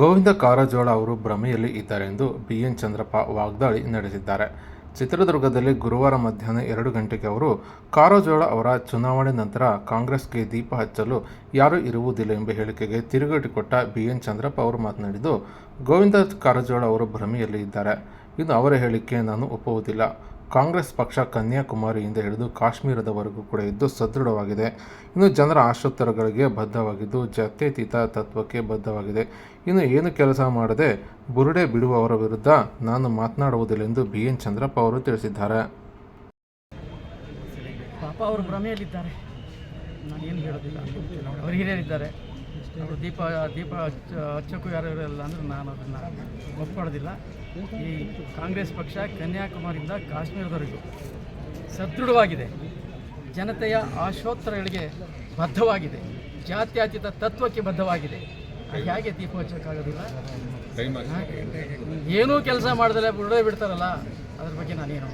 ಗೋವಿಂದ ಕಾರಜೋಳ ಅವರು ಭ್ರಮೆಯಲ್ಲಿ ಇದ್ದಾರೆಂದು ಬಿ ಬಿಎನ್ ಚಂದ್ರಪ್ಪ ವಾಗ್ದಾಳಿ ನಡೆಸಿದ್ದಾರೆ. ಚಿತ್ರದುರ್ಗದಲ್ಲಿ ಗುರುವಾರ ಮಧ್ಯಾಹ್ನ ಎರಡು ಗಂಟೆಗೆ ಅವರು ಕಾರಜೋಳ ಅವರ ಚುನಾವಣೆ ನಂತರ ಕಾಂಗ್ರೆಸ್ಗೆ ದೀಪ ಹಚ್ಚಲು ಯಾರೂ ಇರುವುದಿಲ್ಲ ಎಂಬ ಹೇಳಿಕೆಗೆ ತಿರುಗೇಟು ಕೊಟ್ಟ ಬಿಎನ್ ಚಂದ್ರಪ್ಪ ಅವರು ಮಾತನಾಡಿದ್ದು, ಗೋವಿಂದ ಕಾರಜೋಳ ಅವರು ಭ್ರಮೆಯಲ್ಲಿ ಇದ್ದಾರೆ. ಇನ್ನು ಅವರ ಹೇಳಿಕೆ ನಾನು ಒಪ್ಪುವುದಿಲ್ಲ. ಕಾಂಗ್ರೆಸ್ ಪಕ್ಷ ಕನ್ಯಾಕುಮಾರಿಯಿಂದ ಹಿಡಿದು ಕಾಶ್ಮೀರದವರೆಗೂ ಕೂಡ ಇದ್ದು ಸದೃಢವಾಗಿದೆ. ಇನ್ನು ಜನರ ಆಶೋತ್ತರಗಳಿಗೆ ಬದ್ಧವಾಗಿದ್ದು ಜಾತ್ಯತೀತ ತತ್ವಕ್ಕೆ ಬದ್ಧವಾಗಿದೆ. ಇನ್ನು ಏನು ಕೆಲಸ ಮಾಡದೆ ಬುರುಡೆ ಬಿಡುವವರ ವಿರುದ್ಧ ನಾನು ಮಾತನಾಡುವುದಿಲ್ಲ ಎಂದು ಬಿ. ಎನ್. ಚಂದ್ರಪ್ಪ ಅವರು ತಿಳಿಸಿದ್ದಾರೆ. ಪಾಪ ಅವರು ಭ್ರಮೆಯಲ್ಲಿದ್ದಾರೆ. ನಾನು ಏನು ಹೇಳೋದಿಲ್ಲ. ಅವರು ಹಿರಿಯರಿದ್ದಾರೆ. ಅವರು ದೀಪ ದೀಪ ಹಚ್ಚ ಹಚ್ಚಕ್ಕೂ ಯಾರು ಇಲ್ಲ ಅಂದರೆ ನಾನು ಅದನ್ನು ಒಪ್ಕೊಳ್ಳೋದಿಲ್ಲ ಈ ಕಾಂಗ್ರೆಸ್ ಪಕ್ಷ ಕನ್ಯಾಕುಮಾರಿಯಿಂದ ಕಾಶ್ಮೀರದವರೆಗೂ ಸದೃಢವಾಗಿದೆ. ಜನತೆಯ ಆಶೋತ್ತರಗಳಿಗೆ ಬದ್ಧವಾಗಿದೆ. ಜಾತ್ಯತೀತ ತತ್ವಕ್ಕೆ ಬದ್ಧವಾಗಿದೆ. ಹೇಗೆ ದೀಪ ಹಚ್ಚೋಕ್ಕಾಗೋದಿಲ್ಲ? ಏನೂ ಕೆಲಸ ಮಾಡಿದ್ರೆ ಬಿಡೇ ಬಿಡ್ತಾರಲ್ಲ ಅದ್ರ ಬಗ್ಗೆ ನಾನೇನು